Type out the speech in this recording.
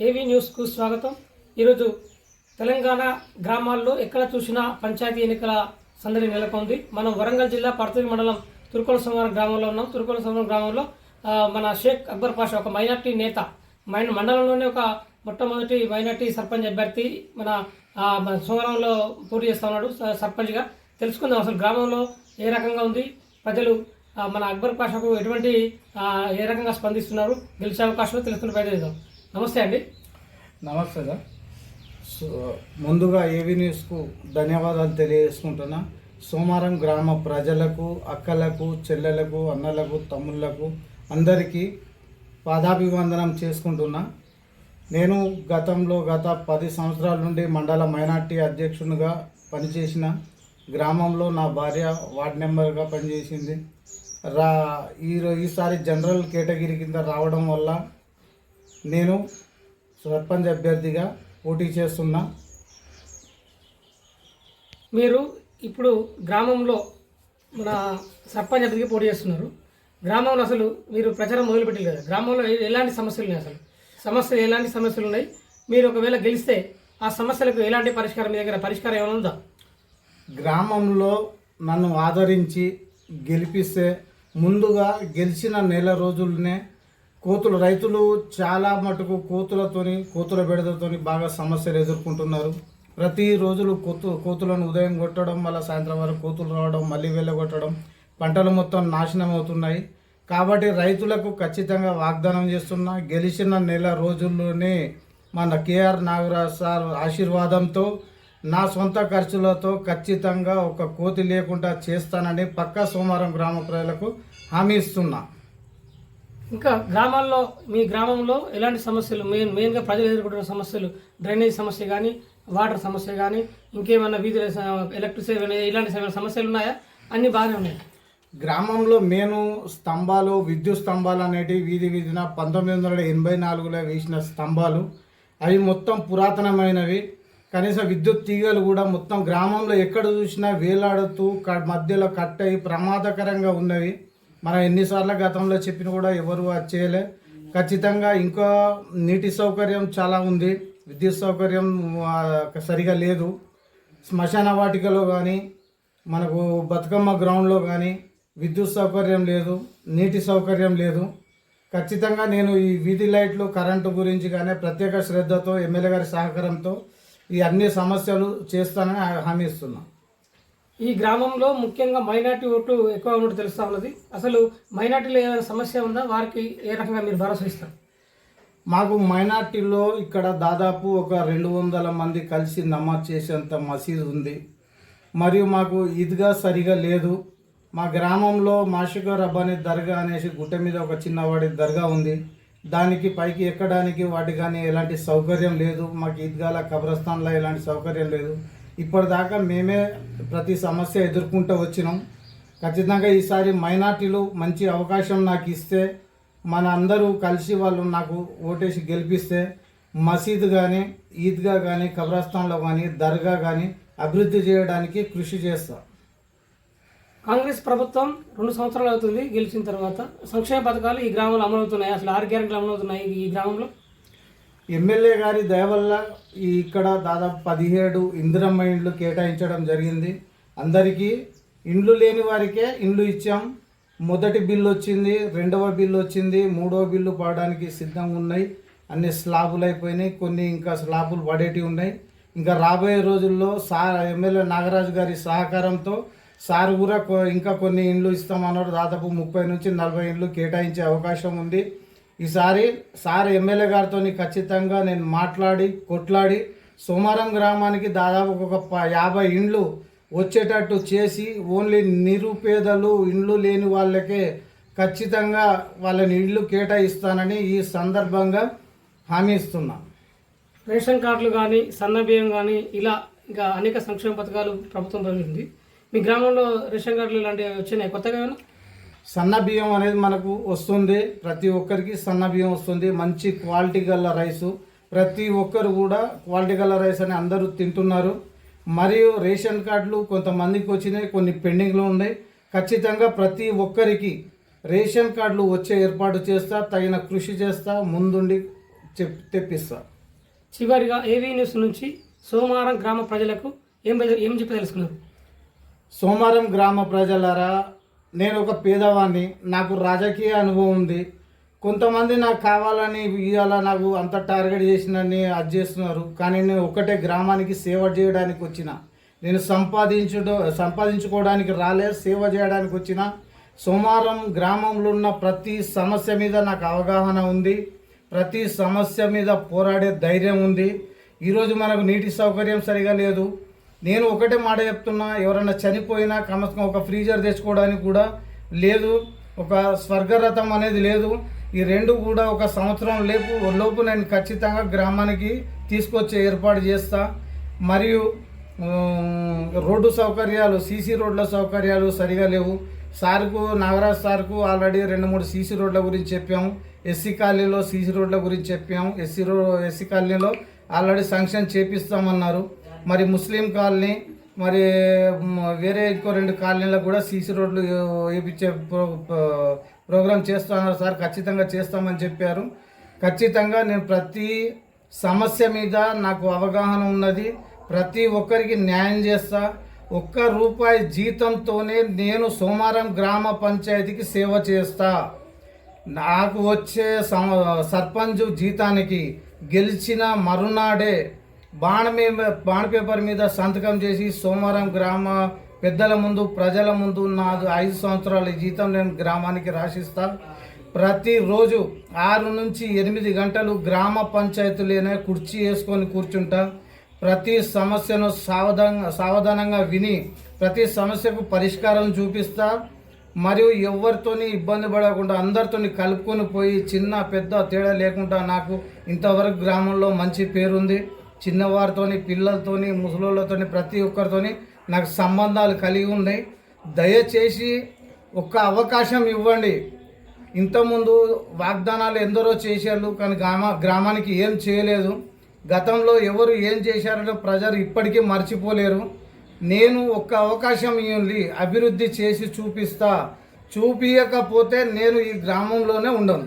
ఏవీ న్యూస్కు స్వాగతం. ఈరోజు తెలంగాణ గ్రామాల్లో ఎక్కడ చూసినా పంచాయతీ ఎన్నికల సందడి నెలకొంది. మనం వరంగల్ జిల్లా పర్తూరు మండలం తురుకోల సంవరం గ్రామంలో ఉన్నాం. తురుకోల సంవరం గ్రామంలో మన షేక్ అక్బర్ పాషా ఒక మైనార్టీ నేత మైన మండలంలోనే ఒక మొట్టమొదటి మైనార్టీ సర్పంచ్ అభ్యర్థి మన సోమరంలో పోటీ చేస్తా ఉన్నాడు స- సర్పంచ్గా. తెలుసుకుందాం అసలు గ్రామంలో ఏ రకంగా ఉంది. ప్రజలు మన అక్బర్ పాషాకు ఎటువంటి ఏ రకంగా స్పందిస్తున్నారు? గెలిచే అవకాశం తెలుసుకుని ప్రయత్నిద్దాం నమస్తే అండి. నమస్తే సార్. సో ముందుగా ఏవి న్యూస్కు ధన్యవాదాలు తెలియజేసుకుంటున్నా. సోమవారం గ్రామ ప్రజలకు అక్కలకు చెల్లెలకు అన్నలకు తమ్ముళ్ళకు అందరికీ పాదాభివందనం చేసుకుంటున్నా. నేను గతంలో గత పది సంవత్సరాల నుండి మండల మైనార్టీ అధ్యక్షునిగా పనిచేసిన గ్రామంలో నా భార్య వార్డ్ మెంబర్గా పనిచేసింది. రా ఈ ఈసారి జనరల్ కేటగిరీ కింద రావడం వల్ల నేను సర్పంచ్ అభ్యర్థిగా పోటీ చేస్తున్నా. మీరు ఇప్పుడు గ్రామంలో మన సర్పంచ్ అభ్యర్థికి పోటీ చేస్తున్నారు. గ్రామంలో అసలు మీరు ప్రచారం మొదలుపెట్టారు కదా గ్రామంలో ఎలాంటి సమస్యలు ఉన్నాయి అసలు? సమస్యలు ఎలాంటి సమస్యలు ఉన్నాయి? మీరు ఒకవేళ గెలిస్తే ఆ సమస్యలకు ఎలాంటి పరిష్కారం మీ దగ్గర? పరిష్కారం ఏమైనా ఉందా? గ్రామంలో నన్ను ఆదరించి గెలిపిస్తే ముందుగా గెలిచిన నెల రోజుల్లోనే కోతులు రైతులు చాలా మటుకు కోతులతోని కోతుల బెడదతోని బాగా సమస్యలు ఎదుర్కొంటున్నారు. ప్రతి రోజులు కోతు కోతులను ఉదయం కొట్టడం మళ్ళీ సాయంత్రం వరకు కోతులు రావడం మళ్ళీ వెళ్ళగొట్టడం పంటలు మొత్తం నాశనం అవుతున్నాయి. కాబట్టి రైతులకు ఖచ్చితంగా వాగ్దానం చేస్తున్నా గెలిచిన నెల రోజుల్లోనే మన కేఆర్ నాగరాజ్ సార్ ఆశీర్వాదంతో నా సొంత ఖర్చులతో ఖచ్చితంగా ఒక కోతి లేకుండా చేస్తానని పక్కా సోమవారం గ్రామ ప్రజలకు హామీ ఇస్తున్నా. ఇంకా గ్రామాల్లో మీ గ్రామంలో ఎలాంటి సమస్యలు మెయిన్ మెయిన్గా ప్రజలు ఎదుర్కొంటున్న సమస్యలు డ్రైనేజ్ సమస్య కానీ వాటర్ సమస్య కానీ ఇంకేమైనా వీధి ఎలక్ట్రిసిటీ ఇలాంటి ఏమైనా సమస్యలు ఉన్నాయా? అన్నీ బాగానే ఉన్నాయి. గ్రామంలో మేను స్తంభాలు విద్యుత్ స్తంభాలు అనేటివి వీధి వీధిన పంతొమ్మిది వందల ఎనభై నాలుగులో వేసిన స్తంభాలు. అవి మొత్తం పురాతనమైనవి. కనీసం విద్యుత్ తీగలు కూడా మొత్తం గ్రామంలో ఎక్కడ చూసినా వేలాడుతూ మధ్యలో కట్ అయి ప్రమాదకరంగా ఉన్నవి. మనం ఎన్నిసార్లు గతంలో చెప్పిన కూడా ఎవరు అది చేయలే. ఖచ్చితంగా ఇంకా నీటి సౌకర్యం చాలా ఉంది. విద్యుత్ సౌకర్యం సరిగా లేదు. శ్మశాన వాటికలో కానీ మనకు బతుకమ్మ గ్రౌండ్లో కానీ విద్యుత్ సౌకర్యం లేదు నీటి సౌకర్యం లేదు. ఖచ్చితంగా నేను ఈ వీధి లైట్లు కరెంటు గురించి కానీ ప్రత్యేక శ్రద్ధతో ఎమ్మెల్యే గారి సహకారంతో ఈ అన్ని సమస్యలు చేస్తానని హామీ ఇస్తున్నాను ఈ గ్రామంలో ముఖ్యంగా మైనార్టీ ఓటు ఎక్కువ ఉన్నట్టు తెలుస్తూ ఉన్నది. అసలు మైనార్టీలో ఏమైనా సమస్య ఉందా? వారికి ఏ రకంగా మీరు భరోసా ఇస్తారు? మాకు మైనార్టీలో ఇక్కడ దాదాపు ఒక రెండు వందల మంది కలిసి నమాజ్ చేసేంత మసీదు ఉంది. మరియు మాకు ఇదిగా సరిగా లేదు. మా గ్రామంలో మాషిక రబ్బాని దర్గా అనేసి గుట్ట మీద ఒక చిన్నవాడి దర్గా ఉంది. దానికి పైకి ఎక్కడానికి వాటి కానీ ఎలాంటి సౌకర్యం లేదు. మాకు ఈద్గాల కబ్రస్థాన్లో ఎలాంటి సౌకర్యం లేదు. ఇప్పటిదాకా మేమే ప్రతి సమస్య ఎదుర్కొంటూ వచ్చినాం. ఖచ్చితంగా ఈసారి మైనార్టీలు మంచి అవకాశం నాకు ఇస్తే మన అందరూ కలిసి వాళ్ళు నాకు ఓటేసి గెలిపిస్తే మసీద్ కానీ ఈద్గా కానీ కబ్రస్థాన్లో కానీ దర్గా కానీ అభివృద్ధి చేయడానికి కృషి చేస్తా. కాంగ్రెస్ ప్రభుత్వం రెండు సంవత్సరాలు అవుతుంది గెలిచిన తర్వాత. సంక్షేమ పథకాలు ఈ గ్రామంలో అమలవుతున్నాయి. అసలు ఆరు గ్యారెంట్లు అమలవుతున్నాయి ఈ గ్రామంలో. ఎమ్మెల్యే గారి దయ వల్ల ఇక్కడ దాదాపు పదిహేడు ఇందిరమ్మ ఇండ్లు కేటాయించడం జరిగింది. అందరికీ ఇండ్లు లేని వారికే ఇండ్లు ఇచ్చాం. మొదటి బిల్లు వచ్చింది రెండవ బిల్లు వచ్చింది మూడవ బిల్లు పడడానికి సిద్ధంగా ఉన్నాయి. అన్ని స్లాబులు అయిపోయినాయి కొన్ని ఇంకా స్లాబులు పడేటివి ఉన్నాయి. ఇంకా రాబోయే రోజుల్లో సార్ ఎమ్మెల్యే నాగరాజు గారి సహకారంతో సార్ కూడా ఇంకా కొన్ని ఇండ్లు ఇస్తామన్నారు. దాదాపు ముప్పై నుంచి నలభై ఇండ్లు కేటాయించే అవకాశం ఉంది. ఈసారి సార్ ఎమ్మెల్యే గారితో ఖచ్చితంగా నేను మాట్లాడి కొట్లాడి సోమారం గ్రామానికి దాదాపు ఒక యాభై ఇండ్లు వచ్చేటట్టు చేసి ఓన్లీ నిరుపేదలు ఇండ్లు లేని వాళ్ళకే ఖచ్చితంగా వాళ్ళని ఇళ్ళు కేటాయిస్తానని ఈ సందర్భంగా హామీ ఇస్తున్నాను రేషన్ కార్డులు కానీ సన్న బియ్యం కానీ ఇలా ఇంకా అనేక సంక్షేమ పథకాలు ప్రభుత్వం ప్రవేశించింది మీ గ్రామంలో రేషన్ కార్డులు ఇలాంటివి వచ్చినాయి? కొత్తగా సన్న బియ్యం అనేది మనకు వస్తుంది. ప్రతి ఒక్కరికి సన్న బియ్యం వస్తుంది. మంచి క్వాలిటీ గల రైసు. ప్రతి ఒక్కరు కూడా క్వాలిటీ గల రైస్ అని అందరూ తింటున్నారు. మరియు రేషన్ కార్డులు కొంతమందికి వచ్చినాయి కొన్ని పెండింగ్లో ఉన్నాయి. ఖచ్చితంగా ప్రతి ఒక్కరికి రేషన్ కార్డులు వచ్చే ఏర్పాటు చేస్తా తగిన కృషి చేస్తా ముందుండి చెప్ తెప్పిస్తా. చివరిగా ఏవీ న్యూస్ నుంచి సోమవారం గ్రామ ప్రజలకు ఏం ఏం చెప్పి తెలుసుకున్నారు సోమవారం గ్రామ ప్రజలారా నేను ఒక పేదవాడిని నాకు రాజకీయ అనుభవం ఉంది. కొంతమంది నాకు కావాలని ఇవాళ నాకు అంత టార్గెట్ చేసినని అది చేస్తున్నారు. కానీ నేను ఒకటే గ్రామానికి సేవ చేయడానికి వచ్చిన. నేను సంపాదించుట సంపాదించుకోవడానికి రాలే సేవ చేయడానికి వచ్చిన. సోమవారం గ్రామంలో ఉన్న ప్రతి సమస్య మీద నాకు అవగాహన ఉంది. ప్రతి సమస్య మీద పోరాడే ధైర్యం ఉంది. ఈరోజు మనకు నీటి సౌకర్యం సరిగా లేదు. నేను ఒకటే మాట చెప్తున్నా ఎవరైనా చనిపోయినా కమసం ఒక ఫ్రీజర్ తెచ్చుకోవడానికి కూడా లేదు ఒక స్వర్గరథం అనేది లేదు. ఈ రెండు కూడా ఒక సంవత్సరం లేపు లోపు నేను ఖచ్చితంగా గ్రామానికి తీసుకొచ్చే ఏర్పాటు చేస్తా. మరియు రోడ్డు సౌకర్యాలు సీసీ రోడ్ల సౌకర్యాలు సరిగా లేవు. సార్కు నాగరాజ్ సార్కు ఆల్రెడీ రెండు మూడు సీసీ రోడ్ల గురించి చెప్పాము. ఎస్సీ కాలనీలో సీసీ రోడ్ల గురించి చెప్పాము. ఎస్సీ రో ఎస్సీ కాలనీలో ఆల్రెడీ శాంక్షన్ చేపిస్తామన్నారు. మరి ముస్లిం కాలనీ మరి వేరే ఇంకో రెండు కాలనీలకు కూడా సీసీ రోడ్లు వేయించే ప్రో ప్రోగ్రాం ప్రోగ్రామ్ చేస్తున్నారు సార్ ఖచ్చితంగా చేస్తామని చెప్పారు. ఖచ్చితంగా నేను ప్రతి సమస్య మీద నాకు అవగాహన ఉన్నది. ప్రతి ఒక్కరికి న్యాయం చేస్తా. ఒక్క రూపాయి జీతంతోనే నేను సోమారం గ్రామ పంచాయతీకి సేవ చేస్తా. నాకు వచ్చే సర్పంచ్ జీతానికి గెలిచిన మరునాడే బాణ మీద బాణ పేపర్ మీద సంతకం చేసి సోమవారం గ్రామ పెద్దల ముందు ప్రజల ముందు నా ఐదు సంవత్సరాల జీతం నేను గ్రామానికి రాసిస్తా. ప్రతిరోజు ఆరు నుంచి ఎనిమిది గంటలు గ్రామ పంచాయతీలోనే కుర్చీ వేసుకొని కూర్చుంటా. ప్రతి సమస్యను సావధానంగా సావధానంగా విని ప్రతి సమస్యకు పరిష్కారం చూపిస్తా. మరియు ఎవరితోని ఇబ్బంది పడకుండా అందరితోని కలుపుకొని పోయి చిన్న పెద్ద తేడా లేకుండా నాకు ఇంతవరకు గ్రామంలో మంచి పేరుంది. చిన్నవారితోని పిల్లలతోని ముసలోళ్ళతోని ప్రతి ఒక్కరితోని నాకు సంబంధాలు కలిగి ఉన్నాయి. దయచేసి ఒక్క అవకాశం ఇవ్వండి. ఇంతకుముందు వాగ్దానాలు ఎందరో చేశారు కానీ గ్రామ గ్రామానికి ఏం చేయలేదు. గతంలో ఎవరు ఏం చేశారో ప్రజలు ఇప్పటికీ మర్చిపోలేరు. నేను ఒక్క అవకాశం ఇవ్వండి. అభివృద్ధి చేసి చూపిస్తా. చూపించకపోతే నేను ఈ గ్రామంలోనే ఉండను.